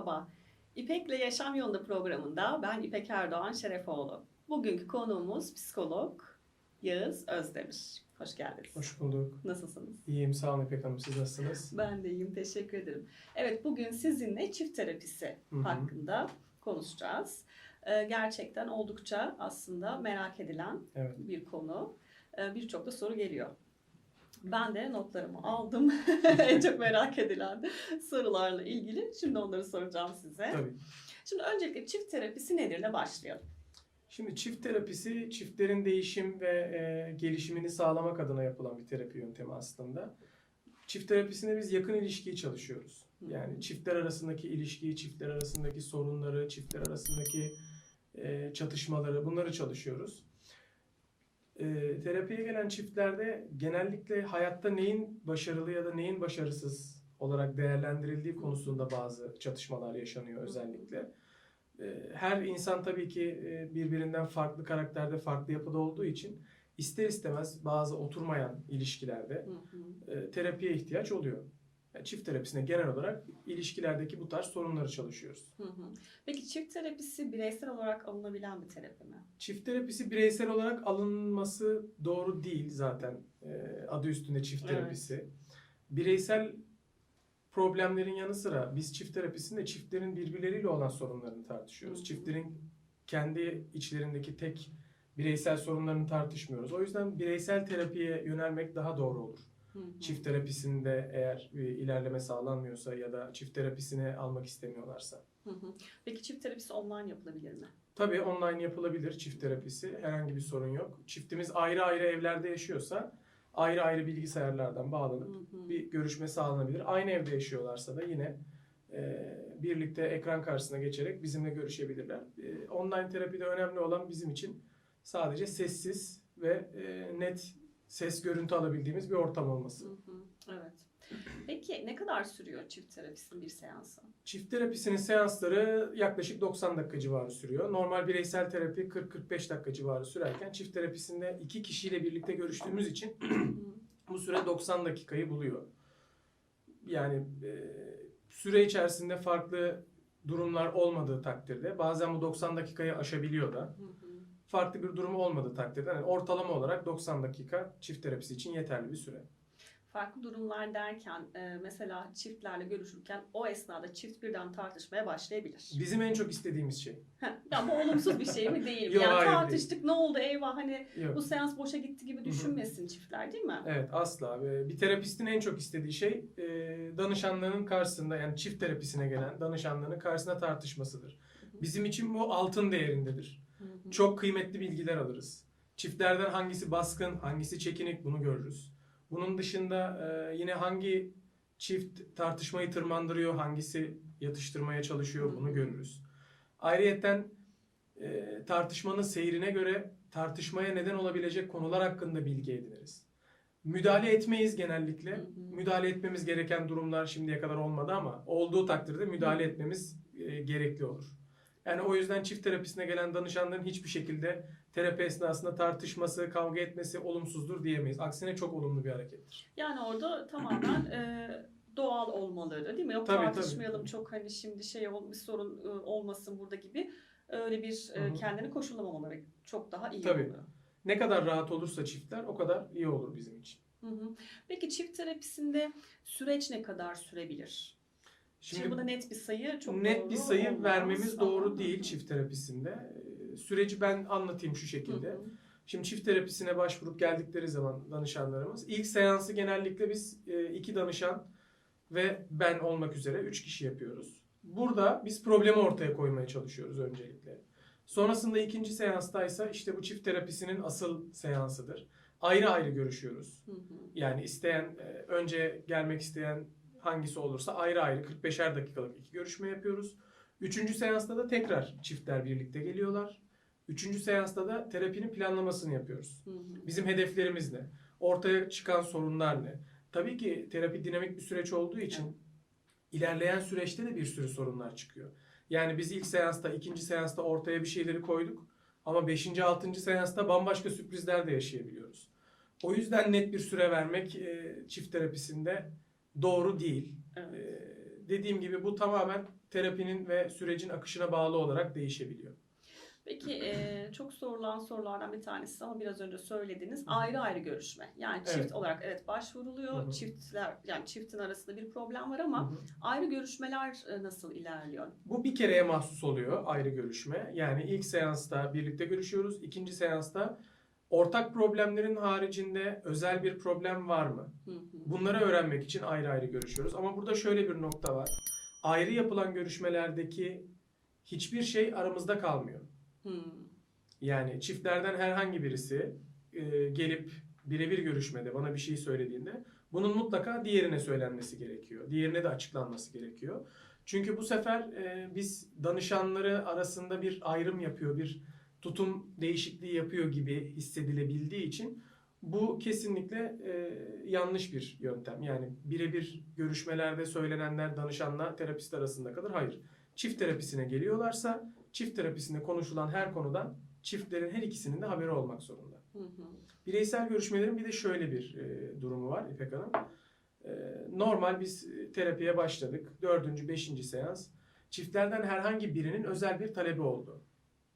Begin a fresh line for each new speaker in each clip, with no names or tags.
Merhaba. İpek'le Yaşam Yolunda programında ben İpek Erdoğan Şerefoğlu. Bugünkü konuğumuz psikolog Yağız Özdemir. Hoş geldiniz.
Hoş bulduk.
Nasılsınız?
İyiyim sağ olun İpek Hanım. Siz nasılsınız?
Ben de iyiyim, teşekkür ederim. Evet, bugün sizinle çift terapisi
Hı hı.
hakkında konuşacağız. Ee, gerçekten oldukça aslında merak edilen
Evet.
bir konu. Ee, Birçok da soru geliyor. Ben de notlarımı aldım. en çok merak edilen sorularla ilgili. Şimdi onları soracağım size.
Tabii.
Şimdi öncelikle çift terapisi nedirle başlayalım.
Şimdi çift terapisi çiftlerin değişim ve e, gelişimini sağlamak adına yapılan bir terapi yöntemi aslında. Çift terapisinde biz yakın ilişkiyi çalışıyoruz. Yani çiftler arasındaki ilişkiyi, çiftler arasındaki sorunları, çiftler arasındaki e, çatışmaları bunları çalışıyoruz. E, terapiye gelen çiftlerde genellikle hayatta neyin başarılı ya da neyin başarısız olarak değerlendirildiği konusunda bazı çatışmalar yaşanıyor özellikle. E, Her insan tabii ki e, birbirinden farklı karakterde, farklı yapıda olduğu için ister istemez bazı oturmayan ilişkilerde e, terapiye ihtiyaç oluyor. Yani çift terapisine genel olarak ilişkilerdeki bu tarz sorunları çalışıyoruz.
Hı hı. Peki çift terapisi bireysel olarak alınabilen bir terapi mi?
Çift terapisi bireysel olarak alınması doğru değil zaten e, adı üstünde çift
Evet.
terapisi. Bireysel problemlerin yanı sıra biz çift terapisinde çiftlerin birbirleriyle olan sorunlarını tartışıyoruz.
Hı hı.
Çiftlerin kendi içlerindeki tek bireysel sorunlarını tartışmıyoruz. O yüzden bireysel terapiye yönelmek daha doğru olur.
Hı hı.
Çift terapisinde eğer bir ilerleme sağlanmıyorsa ya da çift terapisine almak istemiyorlarsa.
Hı hı. Peki çift terapisi online yapılabilir mi?
Tabii online yapılabilir çift terapisi. Herhangi bir sorun yok. Çiftimiz ayrı ayrı evlerde yaşıyorsa ayrı ayrı bilgisayarlardan
Hı
bağlanıp
hı.
bir görüşme sağlanabilir. Aynı evde yaşıyorlarsa da yine e, birlikte ekran karşısına geçerek bizimle görüşebilirler. E, online terapide önemli olan bizim için sadece sessiz ve e, net ses görüntü alabildiğimiz bir ortam olması.
Hı hı. Evet. Peki ne kadar sürüyor çift terapisinin bir seansı?
Çift terapisinin seansları yaklaşık 90 dakika civarı sürüyor. Normal bireysel terapi 40-45 dakika civarı sürerken çift terapisinde iki kişiyle birlikte görüştüğümüz için bu süre 90 dakikayı buluyor. Yani e, süre içerisinde farklı durumlar olmadığı takdirde bazen bu 90 dakikayı aşabiliyor da
Hı hı.
Farklı bir durum olmadığı takdirde yani ortalama olarak 90 dakika çift terapisi için yeterli bir süre.
Farklı durumlar derken e, mesela çiftlerle görüşürken o esnada çift birden tartışmaya başlayabilir.
Bizim en çok istediğimiz şey.
Ya bu olumsuz bir şey mi değil mi?
Yok,
yani tartıştık ne oldu eyvah hani
Yok.
bu seans boşa gitti gibi düşünmesin çiftler değil mi?
Evet asla. Bir terapistin en çok istediği şey e, danışanlığının karşısında yani çift terapisine gelen danışanlığının karşısında tartışmasıdır. Bizim için bu altın değerindedir.
Hı hı.
Çok kıymetli bilgiler alırız. Çiftlerden hangisi baskın, hangisi çekinik bunu görürüz. Bunun dışında e, yine hangi çift tartışmayı tırmandırıyor, hangisi yatıştırmaya çalışıyor bunu görürüz. Ayrıyeten e, tartışmanın seyrine göre tartışmaya neden olabilecek konular hakkında bilgi ediniriz. Müdahale etmeyiz genellikle.
Hı hı.
Müdahale etmemiz gereken durumlar şimdiye kadar olmadı ama olduğu takdirde müdahale etmemiz e, gerekli olur. Yani o yüzden çift terapisine gelen danışanların hiçbir şekilde terapi esnasında tartışması, kavga etmesi olumsuzdur diyemeyiz. Aksine çok olumlu bir harekettir.
Yani orada tamamen e, doğal olmaları değil mi? Yok
Tabii,
tartışmayalım
tabii.
çok hani şimdi şey bir sorun e, olmasın burada gibi öyle bir e, kendini koşullamamaları çok daha iyi
Tabii.
oluyor.
Ne kadar rahat olursa çiftler o kadar iyi olur bizim için.
Hı hı. Peki çift terapisinde süreç ne kadar sürebilir? Şimdi,
Şimdi
burada net bir sayı çok
net
doğru
bir sayı
olmaz
vermemiz doğru değil çift terapisinde. Ee, Süreci ben anlatayım şu
Hı
şekilde.
hı.
Şimdi çift terapisine başvurup geldikleri zaman danışanlarımız ilk seansı genellikle biz e, iki danışan ve ben olmak üzere üç kişi yapıyoruz. Burada biz problemi ortaya koymaya çalışıyoruz öncelikle. Sonrasında ikinci seanstaysa işte bu çift terapisinin asıl seansıdır. Ayrı ayrı görüşüyoruz.
Hı hı.
Yani isteyen e, önce gelmek isteyen hangisi olursa ayrı ayrı 45'er dakikalık iki görüşme yapıyoruz. Üçüncü seansta da tekrar çiftler birlikte geliyorlar. Üçüncü seansta da terapinin planlamasını yapıyoruz.
Hı hı.
Bizim hedeflerimiz ne? Ortaya çıkan sorunlar ne? Tabii ki terapi dinamik bir süreç olduğu için ilerleyen süreçte de bir sürü sorunlar çıkıyor. Yani biz ilk seansta, ikinci seansta ortaya bir şeyleri koyduk. Ama beşinci, altıncı seansta bambaşka sürprizler de yaşayabiliyoruz. O yüzden net bir süre vermek e, çift terapisinde doğru değil.
Evet.
E, dediğim gibi bu tamamen terapinin ve sürecin akışına bağlı olarak değişebiliyor.
Peki e, çok sorulan sorulardan bir tanesi ama biraz önce söylediniz ayrı ayrı görüşme. Yani çift
Evet.
olarak evet başvuruluyor.
Hı hı.
Çiftler yani çiftin arasında bir problem var ama
Hı hı.
ayrı görüşmeler e, nasıl ilerliyor?
Bu bir kereye mahsus oluyor ayrı görüşme. Yani ilk seansta birlikte görüşüyoruz. İkinci seansta ortak problemlerin haricinde özel bir problem var mı? Bunları öğrenmek için ayrı ayrı görüşüyoruz. Ama burada şöyle bir nokta var. Ayrı yapılan görüşmelerdeki hiçbir şey aramızda kalmıyor. Yani çiftlerden herhangi birisi e, gelip birebir görüşmede bana bir şey söylediğinde bunun mutlaka diğerine söylenmesi gerekiyor. Diğerine de açıklanması gerekiyor. Çünkü bu sefer e, biz danışanları arasında bir ayrım yapıyor, bir tutum değişikliği yapıyor gibi hissedilebildiği için bu kesinlikle e, yanlış bir yöntem. Yani birebir görüşmelerde söylenenler danışanla terapist arasında kalır. Hayır. Çift terapisine geliyorlarsa çift terapisinde konuşulan her konudan çiftlerin her ikisinin de haberi olmak zorunda.
Hı hı.
Bireysel görüşmelerin bir de şöyle bir e, durumu var İpek Hanım. E, normal biz e, terapiye başladık. Dördüncü, beşinci seans. Çiftlerden herhangi birinin özel bir talebi oldu.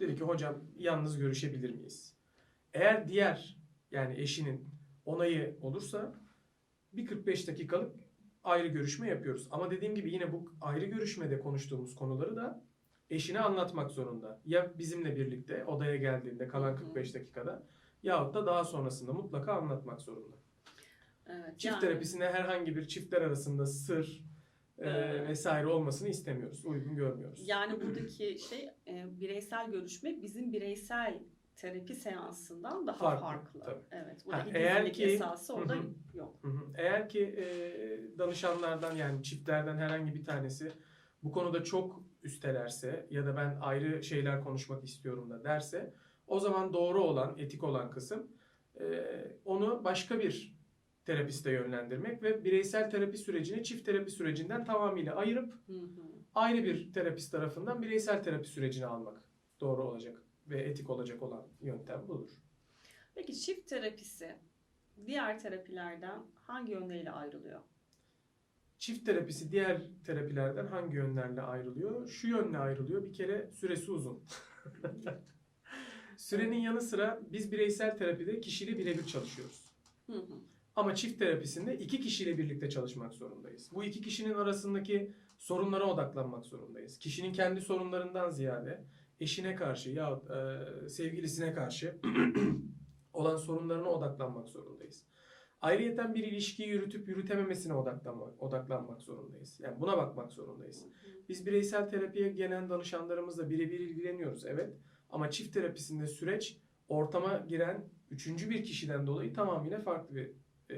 Dedi ki hocam yalnız görüşebilir miyiz? Eğer diğer yani eşinin onayı olursa bir 45 dakikalık ayrı görüşme yapıyoruz. Ama dediğim gibi yine bu ayrı görüşmede konuştuğumuz konuları da eşine anlatmak zorunda. Ya bizimle birlikte odaya geldiğinde kalan
Hı hı.
45 dakikada yahut da daha sonrasında mutlaka anlatmak zorunda.
Evet,
Çift
yani-
terapisinde herhangi bir çiftler arasında sır e, vesaire olmasını istemiyoruz. Uygun görmüyoruz.
Yani buradaki şey e, bireysel görüşme bizim bireysel terapi seansından daha
Farklı,
farklı.
tabii.
Evet. Burada
Ha, eğer
eğer
ki-
esası orada
Hı hı.
yok.
Hı hı. Eğer ki e, danışanlardan yani çiftlerden herhangi bir tanesi bu konuda çok üstelerse ya da ben ayrı şeyler konuşmak istiyorum da derse o zaman doğru olan, etik olan kısım e, onu başka bir terapiste yönlendirmek ve bireysel terapi sürecini çift terapi sürecinden tamamıyla ayırıp
Hı hı.
ayrı bir terapist tarafından bireysel terapi sürecini almak doğru olacak ve etik olacak olan yöntem budur.
Peki çift terapisi diğer terapilerden hangi yönleriyle ayrılıyor?
Çift terapisi diğer terapilerden hangi yönlerle ayrılıyor? Şu yönle ayrılıyor. Bir kere süresi uzun. Sürenin yanı sıra biz bireysel terapide kişiyle birebir çalışıyoruz.
Hı hı.
Ama çift terapisinde iki kişiyle birlikte çalışmak zorundayız. Bu iki kişinin arasındaki sorunlara odaklanmak zorundayız. Kişinin kendi sorunlarından ziyade eşine karşı ya sevgilisine karşı olan sorunlarına odaklanmak zorundayız. Ayrıyeten bir ilişkiyi yürütüp yürütememesine odaklanmak, odaklanmak zorundayız. Yani buna bakmak zorundayız. Biz bireysel terapiye gelen danışanlarımızla birebir ilgileniyoruz evet. Ama çift terapisinde süreç ortama giren üçüncü bir kişiden dolayı tamamıyla farklı bir e,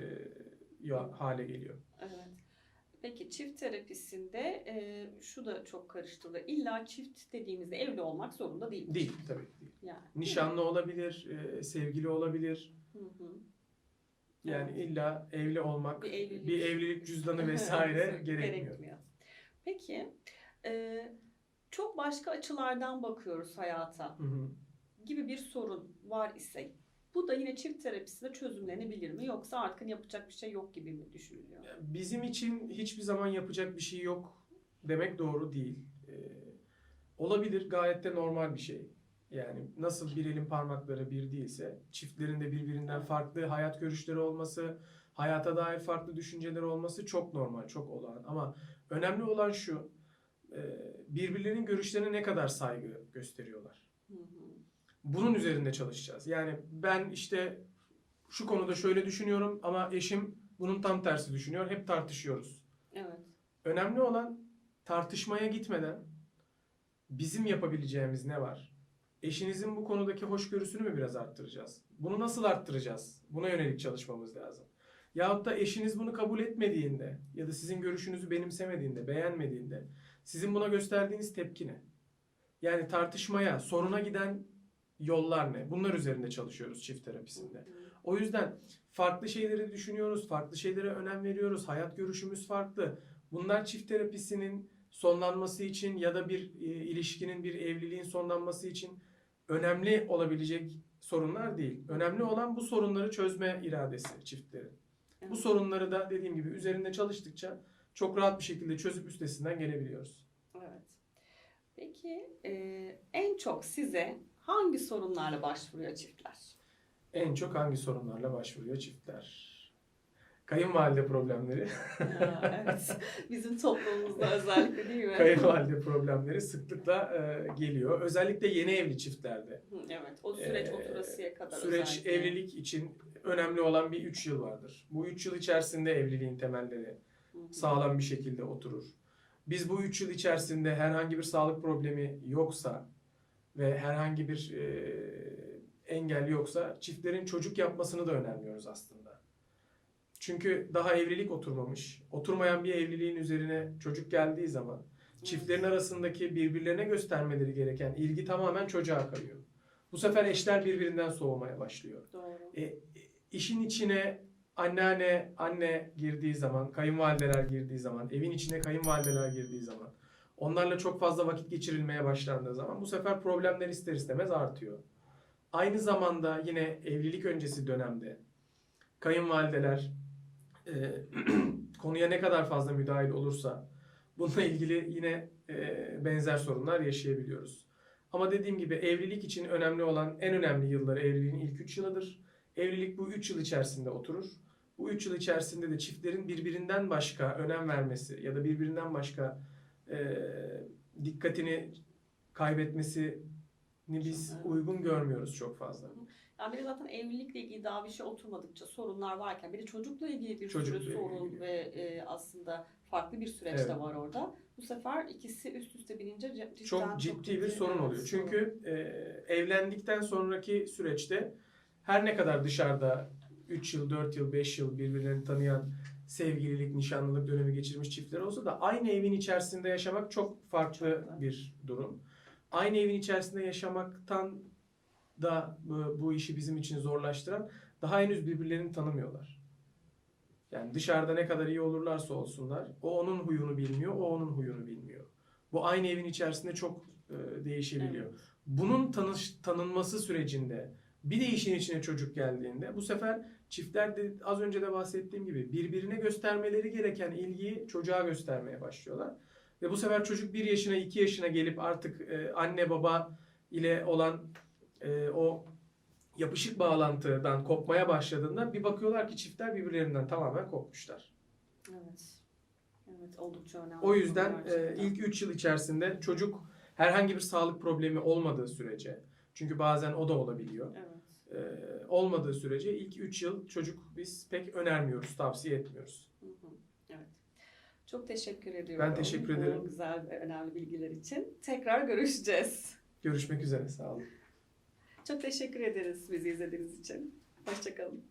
hale geliyor.
Evet. Peki çift terapisinde e, şu da çok karıştırılıyor. İlla çift dediğimizde evli olmak zorunda değil.
Değil tabii değil.
Yani.
Nişanlı olabilir, e, sevgili olabilir.
Hı hı.
Yani illa evli olmak,
Bir evlilik.
bir evlilik cüzdanı vesaire gerekmiyor.
Peki e, çok başka açılardan bakıyoruz hayata
Hı hı.
gibi bir sorun var ise bu da yine çift terapisinde çözümlenebilir mi yoksa artık yapacak bir şey yok gibi mi düşünülüyor?
Bizim için hiçbir zaman yapacak bir şey yok demek doğru değil. Ee, olabilir gayet de normal bir şey. Yani nasıl bir elin parmakları bir değilse çiftlerin de birbirinden farklı hayat görüşleri olması, hayata dair farklı düşünceleri olması çok normal, çok olağan. Ama önemli olan şu, e, birbirlerinin görüşlerine ne kadar saygı gösteriyorlar. Bunun üzerinde çalışacağız. Yani ben işte şu konuda şöyle düşünüyorum ama eşim bunun tam tersi düşünüyor. Hep tartışıyoruz.
Evet.
Önemli olan tartışmaya gitmeden bizim yapabileceğimiz ne var? Eşinizin bu konudaki hoşgörüsünü mü biraz arttıracağız? Bunu nasıl arttıracağız? Buna yönelik çalışmamız lazım. Yahut da eşiniz bunu kabul etmediğinde ya da sizin görüşünüzü benimsemediğinde, beğenmediğinde sizin buna gösterdiğiniz tepki ne? Yani tartışmaya, soruna giden yollar ne? Bunlar üzerinde çalışıyoruz çift terapisinde. O yüzden farklı şeyleri düşünüyoruz, farklı şeylere önem veriyoruz, hayat görüşümüz farklı. Bunlar çift terapisinin sonlanması için ya da bir e, ilişkinin, bir evliliğin sonlanması için önemli olabilecek sorunlar değil. Önemli olan bu sorunları çözme iradesi çiftlerin. Bu sorunları da dediğim gibi üzerinde çalıştıkça çok rahat bir şekilde çözüp üstesinden gelebiliyoruz.
Evet. Peki e, en çok size hangi sorunlarla başvuruyor çiftler?
En çok hangi sorunlarla başvuruyor çiftler? Kayınvalide problemleri.
Aa, evet. Bizim toplumumuzda özellikle değil mi?
Kayınvalide problemleri sıklıkla e, geliyor. Özellikle yeni evli çiftlerde.
Evet. O süreç
Ee,
oturasıya kadar
Süreç
özellikle.
evlilik için önemli olan bir 3 yıl vardır. Bu 3 yıl içerisinde evliliğin temelleri sağlam bir şekilde oturur. Biz bu 3 yıl içerisinde herhangi bir sağlık problemi yoksa ve herhangi bir e, engel yoksa çiftlerin çocuk yapmasını da önermiyoruz aslında. Çünkü daha evlilik oturmamış, oturmayan bir evliliğin üzerine çocuk geldiği zaman çiftlerin arasındaki birbirlerine göstermeleri gereken ilgi tamamen çocuğa kayıyor. Bu sefer eşler birbirinden soğumaya başlıyor.
Doğru.
E, e, işin içine anneanne, anne girdiği zaman, kayınvalideler girdiği zaman, evin içine kayınvalideler girdiği zaman, onlarla çok fazla vakit geçirilmeye başlandığı zaman bu sefer problemler ister istemez artıyor. Aynı zamanda yine evlilik öncesi dönemde kayınvalideler e, konuya ne kadar fazla müdahil olursa bununla ilgili yine e, benzer sorunlar yaşayabiliyoruz. Ama dediğim gibi evlilik için önemli olan en önemli yılları evliliğin ilk 3 yılıdır. Evlilik bu 3 yıl içerisinde oturur. Bu 3 yıl içerisinde de çiftlerin birbirinden başka önem vermesi ya da birbirinden başka e, dikkatini kaybetmesini biz
Evet.
uygun görmüyoruz çok fazla.
Yani bir de zaten evlilikle ilgili daha bir şey oturmadıkça sorunlar varken bir de çocukla ilgili bir
Çocukla
sürü sorun
ilgili.
ve e, aslında farklı bir süreç
Evet.
de var orada. Bu sefer ikisi üst üste binince ce- cidden
çok ciddi bir sorun oluyor.
sorun.
Çünkü e, evlendikten sonraki süreçte her ne kadar dışarıda 3 yıl, 4 yıl, 5 yıl birbirlerini tanıyan sevgililik, nişanlılık dönemi geçirmiş çiftler olsa da aynı evin içerisinde yaşamak çok farklı
Çok
bir durum. Aynı evin içerisinde yaşamaktan da bu, bu işi bizim için zorlaştıran daha henüz birbirlerini tanımıyorlar. Yani dışarıda ne kadar iyi olurlarsa olsunlar o onun huyunu bilmiyor, o onun huyunu bilmiyor. Bu aynı evin içerisinde çok e, değişebiliyor.
Evet.
Bunun tanış, tanınması sürecinde bir de işin içine çocuk geldiğinde bu sefer çiftler de az önce de bahsettiğim gibi birbirine göstermeleri gereken ilgiyi çocuğa göstermeye başlıyorlar. Ve bu sefer çocuk bir yaşına iki yaşına gelip artık e, anne baba ile olan e, o yapışık bağlantıdan kopmaya başladığında bir bakıyorlar ki çiftler birbirlerinden tamamen kopmuşlar.
Evet. Evet oldukça önemli.
O yüzden e, ilk 3 yıl içerisinde çocuk herhangi bir sağlık problemi olmadığı sürece çünkü bazen o da olabiliyor.
Evet.
E, olmadığı sürece ilk 3 yıl çocuk biz pek önermiyoruz, tavsiye etmiyoruz.
Hı hı, Evet. Çok teşekkür ediyorum.
Ben teşekkür
bu
ederim.
güzel ve önemli bilgiler için. Tekrar görüşeceğiz.
Görüşmek üzere, sağ olun.
Çok teşekkür ederiz bizi izlediğiniz için. Hoşçakalın.